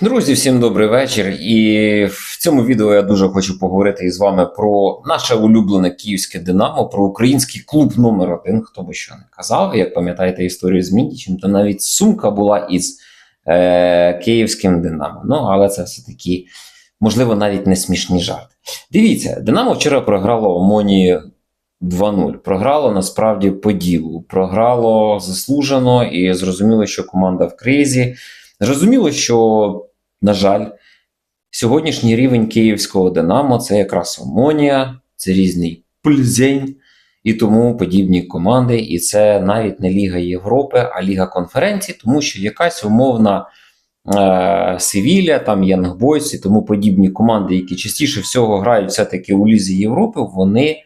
Друзі, всім добрий вечір. І в цьому відео я дуже хочу поговорити із вами про наше улюблене київське Динамо, про український клуб номер один. Хто би що не казав. Як пам'ятаєте історію з Міндічем, то навіть сумка була із е, київським Динамо. Ну, але це все таки, можливо, навіть не смішні жарти. Дивіться, Динамо вчора програло Омоні 2-0. Програло насправді по ділу. Програло заслужено і зрозуміло, що команда в кризі. Зрозуміло, що, на жаль, сьогоднішній рівень київського Динамо це якраз Омонія, це різний Пльзень і тому подібні команди. І це навіть не Ліга Європи, а Ліга конференцій, тому що якась умовна е, Севілля, там Янгбойс і тому подібні команди, які частіше всього грають все-таки у Лізі Європи, вони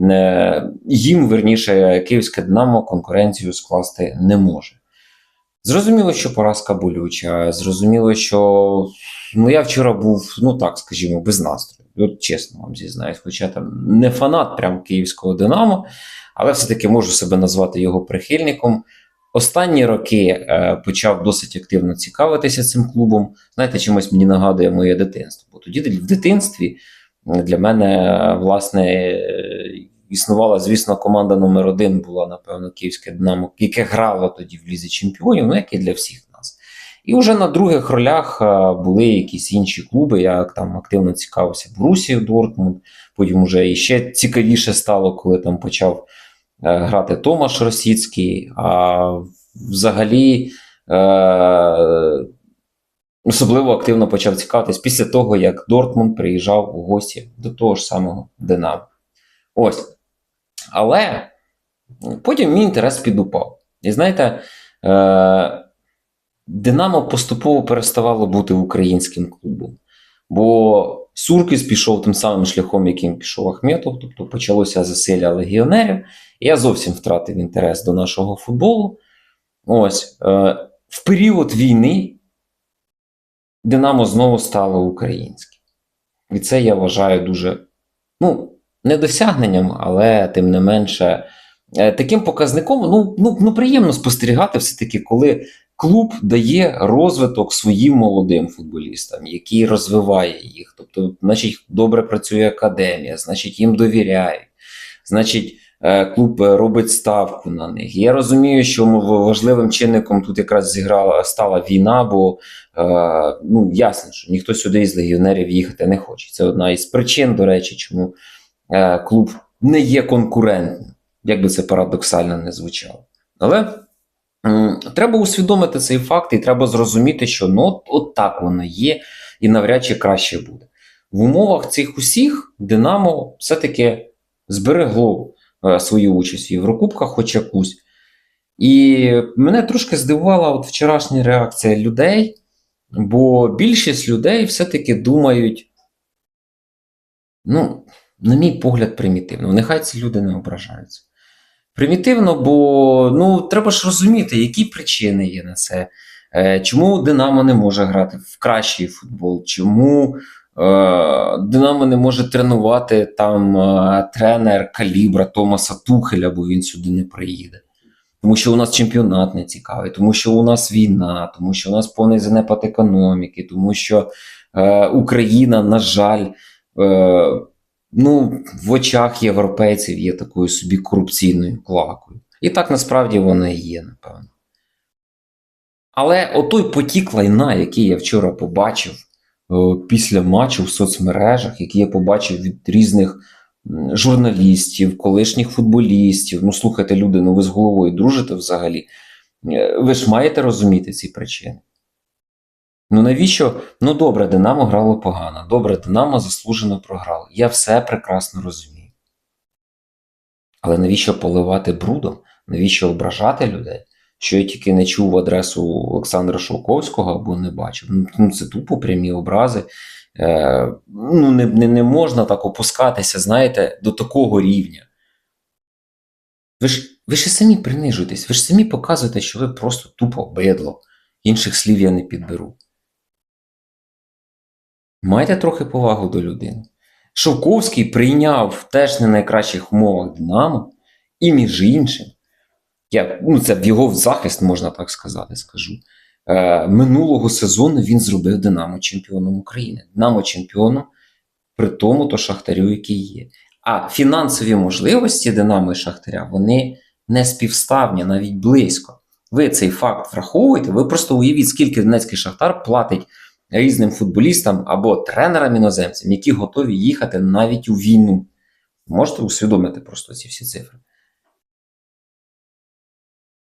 е, їм, верніше, київське Динамо конкуренцію скласти не може. Зрозуміло, що поразка болюча. Зрозуміло, що ну я вчора був, ну так скажімо, без настрою. От чесно вам зізнаюсь, хоча там не фанат прям київського Динамо, але все-таки можу себе назвати його прихильником. Останні роки е, почав досить активно цікавитися цим клубом. Знаєте, чимось мені нагадує моє дитинство. Бо тоді в дитинстві для мене, власне, існувала, звісно, команда номер один була, напевно, Київське Динамо, яке грало тоді в Лізі Чемпіонів, ну як і для всіх нас. І вже на других ролях були якісь інші клуби. Я там активно цікавився Борусією Дортмунд. Потім вже іще цікавіше стало, коли там почав е, грати Томаш Росіцький. А взагалі. Е- Особливо активно почав цікавитись після того, як Дортмунд приїжджав у гості до того ж самого Динамо. Ось. Але потім мій інтерес підупав. І знаєте, е- Динамо поступово переставало бути українським клубом. Бо Суркіс пішов тим самим шляхом, яким пішов Ахметов, тобто почалося засилля легіонерів. Я зовсім втратив інтерес до нашого футболу. Ось. Е- в період війни. Динамо знову стало українським. І це я вважаю дуже ну, не досягненням, але тим не менше, е, таким показником ну, ну, ну, приємно спостерігати все-таки, коли клуб дає розвиток своїм молодим футболістам, який розвиває їх. Тобто, значить, добре працює академія, значить, їм довіряють. Значить, е, клуб робить ставку на них. Я розумію, що важливим чинником тут якраз зіграла стала війна, бо е, ну ясно, що ніхто сюди із легіонерів їхати не хоче. Це одна із причин, до речі, чому клуб не є конкурентним, як би це парадоксально не звучало. Але треба усвідомити цей факт, і треба зрозуміти, що ну от так воно є, і навряд чи краще буде. В умовах цих усіх Динамо все-таки зберегло е, свою участь в Єврокубках, хоч якусь. І мене трошки здивувала от вчорашня реакція людей, бо більшість людей все-таки думають, ну, на мій погляд, примітивно. Нехай ці люди не ображаються. Примітивно, бо ну, треба ж розуміти, які причини є на це. Е, Чому Динамо не може грати в кращий футбол? Чому е, Динамо не може тренувати там е, тренер калібра Томаса Тухеля, бо він сюди не приїде? Тому що у нас чемпіонат не цікавий, тому що у нас війна, тому що у нас повний занепад економіки, тому що е, Україна, на жаль, е, ну, в очах європейців є такою собі корупційною клакою. І так насправді вона і є, напевно. Але отой потік лайна, який я вчора побачив е, після матчу в соцмережах, який я побачив від різних журналістів, колишніх футболістів. Ну, слухайте, люди, ну ви з головою дружите взагалі. Е, Ви ж маєте розуміти ці причини. Ну навіщо? Ну добре, Динамо грало погано. Добре, Динамо заслужено програло. Я все прекрасно розумію. Але навіщо поливати брудом? Навіщо ображати людей? Що я тільки не чув в адресу Олександра Шовковського або не бачив. Ну, Ну, це тупо прямі образи. Е, ну, не, не, не можна так опускатися, знаєте, до такого рівня. Ви ж, ви ж самі принижуєтесь, ви ж самі показуєте, що ви просто тупо бидло. Інших слів я не підберу. Майте трохи повагу до людини. Шовковський прийняв теж не найкращих умовах Динамо, і між іншим, я, ну це в його захист, можна так сказати, скажу. е, минулого сезону він зробив Динамо чемпіоном України. Динамо чемпіоном при тому то Шахтарю, який є. А фінансові можливості Динамо і Шахтаря вони не співставні навіть близько. Ви цей факт враховуєте, ви просто уявіть, скільки Донецький Шахтар платить різним футболістам або тренерам іноземцям, які готові їхати навіть у війну. Можете усвідомити просто ці всі цифри.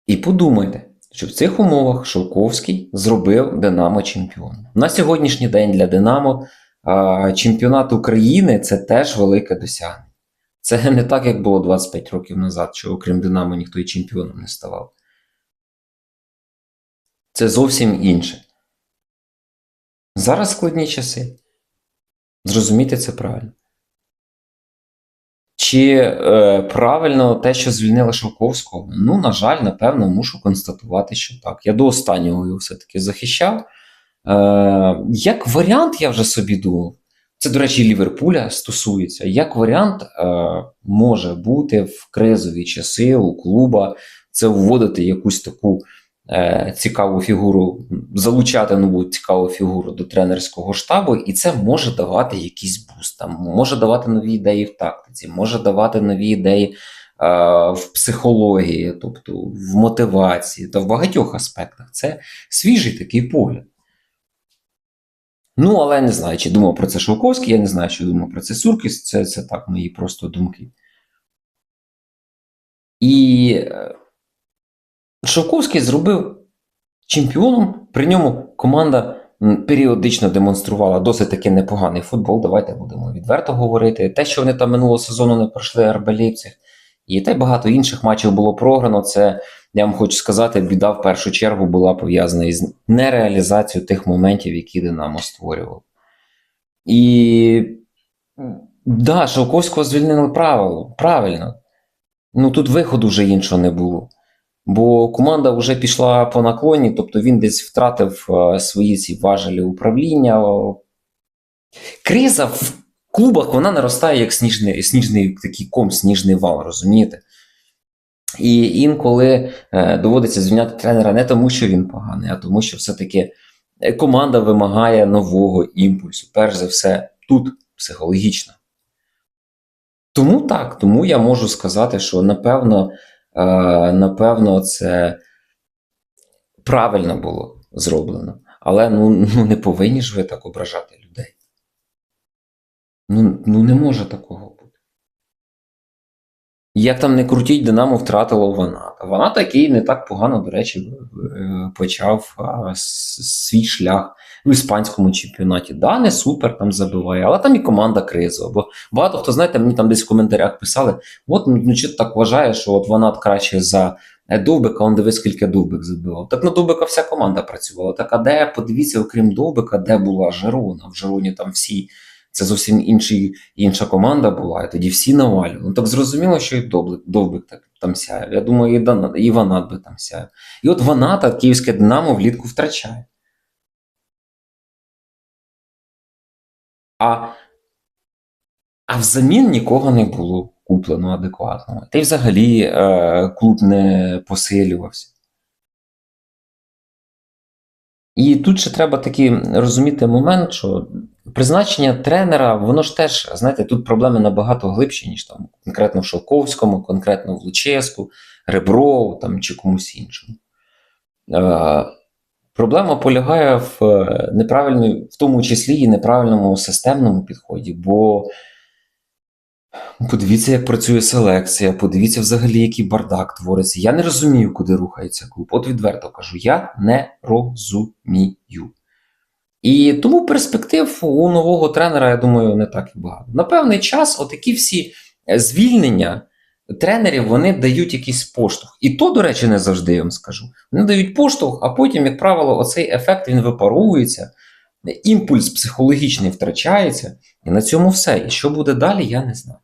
І подумайте, що в цих умовах Шовковський зробив Динамо чемпіоном. На сьогоднішній день для Динамо чемпіонат України це теж велике досягнення. Це не так, як було 25 років назад, що окрім Динамо ніхто і чемпіоном не ставав. Це зовсім інше. Зараз складні часи. Зрозумійте це правильно. Чи е, правильно те, що звільнили Шовковського? Ну, на жаль, напевно, мушу констатувати, що так. Я до останнього його все-таки захищав. Е, як варіант, я вже собі думав, це, до речі, Ліверпуля стосується. Як варіант е, може бути в кризові часи у клуба це вводити якусь таку цікаву фігуру, залучати нову цікаву фігуру до тренерського штабу, і це може давати якийсь буст, там, може давати нові ідеї в тактиці, може давати нові ідеї е, в психології, тобто в мотивації та в багатьох аспектах. Це свіжий такий погляд. Ну, але я не знаю, чи думав про це Шовковський, я не знаю, що думав про це Суркіс, це, це так мої просто думки. І е, Шовковський зробив чемпіоном, при ньому команда періодично демонструвала досить таки непоганий футбол. Давайте будемо відверто говорити. Те, що вони там минулого сезону не пройшли РБ Лейпциг, і та й багато інших матчів було програно. Це я вам хочу сказати, біда в першу чергу була пов'язана із нереалізацією тих моментів, які Динамо створював. І да, Шовковського звільнили правило, правильно. Ну тут виходу вже іншого не було. Бо команда вже пішла по наклоні, тобто він десь втратив е, свої ці важелі управління. Криза в клубах вона наростає як сніжний, сніжний такий ком, сніжний вал, розумієте? І інколи е, доводиться звільняти тренера не тому, що він поганий, а тому, що все-таки команда вимагає нового імпульсу. Перш за все, тут психологічно. Тому так, тому я можу сказати, що напевно, напевно, це правильно було зроблено. Але ну, ну не повинні ж ви так ображати людей. Ну, ну не може такого бути. Як там не крутіть, Динамо втратило Ваната. Ванат, який не так погано, до речі, е, почав свій шлях в іспанському чемпіонаті. Да, не супер там забиває, але там і команда кризова. Бо багато хто, знаєте, мені там десь в коментарях писали: от ну чи так вважає, що от Ванат краще за е, Довбика, он дивись, скільки Довбик забивав. Так на Довбика вся команда працювала. Так, а де, подивіться, окрім Довбика, де була Жерона? В Жероні там всі. Це зовсім інший, інша команда була, і тоді всі навалювали. Ну так зрозуміло, що і Довбик, Довбик так там сяє. Я думаю, і, Дана, і Ванат би там сяє. І от Ваната київське Динамо влітку втрачає. А, а взамін нікого не було куплено адекватного. Та й взагалі е, клуб не посилювався. І тут ще треба такий розуміти момент, що призначення тренера, воно ж теж, знаєте, тут проблеми набагато глибші, ніж там конкретно в Шовковському, конкретно в Луческу, Реброву там, чи комусь іншому. Е, проблема полягає в е, неправильній, в тому числі і неправильному системному підході, бо подивіться, як працює селекція, подивіться взагалі, який бардак твориться. Я не розумію, куди рухається клуб. От відверто кажу, я не розумію. І тому перспектив у нового тренера, я думаю, не так і багато. На певний час, отакі всі звільнення тренерів вони дають якийсь поштовх. І то, до речі, не завжди я вам скажу. Вони дають поштовх, а потім, як правило, оцей ефект він випаровується, імпульс психологічний втрачається, і на цьому все. І що буде далі, я не знаю.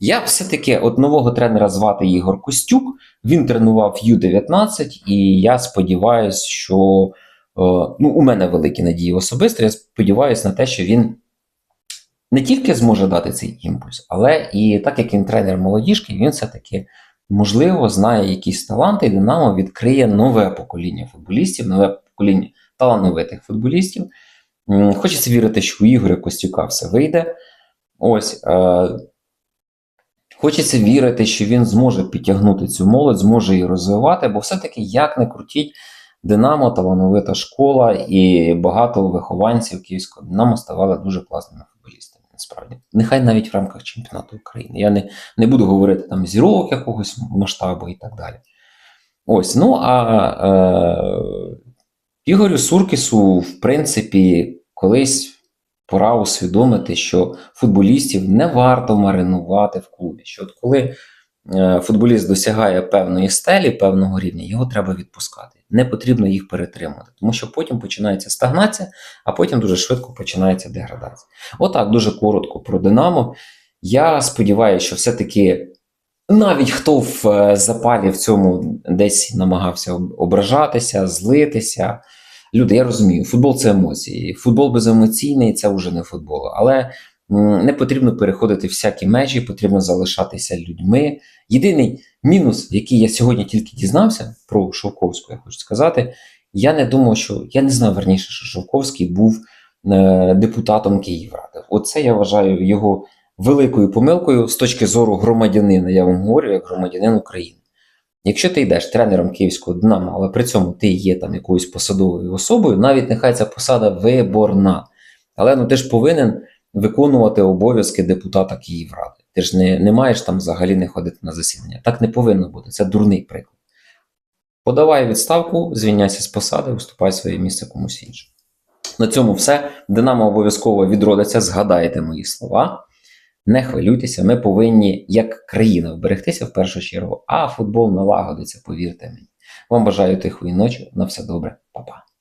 Я все-таки от нового тренера звати Ігор Костюк. Він тренував Ю-19, і я сподіваюся, що е, ну, у мене великі надії особисто. Я сподіваюся на те, що він не тільки зможе дати цей імпульс, але і так як він тренер молодіжки, він все-таки можливо, знає якісь таланти, і Динамо відкриє нове покоління футболістів, нове покоління талановитих футболістів. Хочеться вірити, що у Ігоря Костюка все вийде. Ось. Е- Хочеться вірити, що він зможе підтягнути цю молодь, зможе її розвивати, бо все-таки як не крутіть, Динамо талановита школа, і багато вихованців Київського Динамо ставали дуже класними. Насправді, нехай навіть в рамках чемпіонату України. Я не, не буду говорити там зірок якогось масштабу і так далі. Ось, ну а е, Ігорю Суркісу, в принципі, колись пора усвідомити, що футболістів не варто маринувати в клубі. Що от коли футболіст досягає певної стелі, певного рівня, його треба відпускати. Не потрібно їх перетримувати, тому що потім починається стагнація, а потім дуже швидко починається деградація. Отак, дуже коротко про Динамо. Я сподіваюся, що все-таки навіть хто в е, запалі в цьому десь намагався ображатися, злитися. Люди, я розумію, футбол це емоції. Футбол беземоційний це вже не футбол. Але не потрібно переходити всякі межі, потрібно залишатися людьми. Єдиний мінус, який я сьогодні тільки дізнався про Шовковську, я хочу сказати, я не думав, що я не знав верніше, що Шовковський був е, депутатом Київради. Оце я вважаю його великою помилкою з точки зору громадянина. Я вам говорю як громадянин України. Якщо ти йдеш тренером київського Динамо, але при цьому ти є там якоюсь посадовою особою, навіть нехай ця посада виборна, але ну ти ж повинен виконувати обов'язки депутата Київради. Ти ж не, не маєш там взагалі не ходити на засідання. Так не повинно бути. Це дурний приклад. Подавай відставку, звільняйся з посади, уступай своє місце комусь іншому. На цьому все. Динамо обов'язково відродиться, згадайте мої слова. Не хвилюйтеся, ми повинні як країна вберегтися в першу чергу, а футбол налагодиться, повірте мені. Вам бажаю тихої ночі. На все добре, Па-па.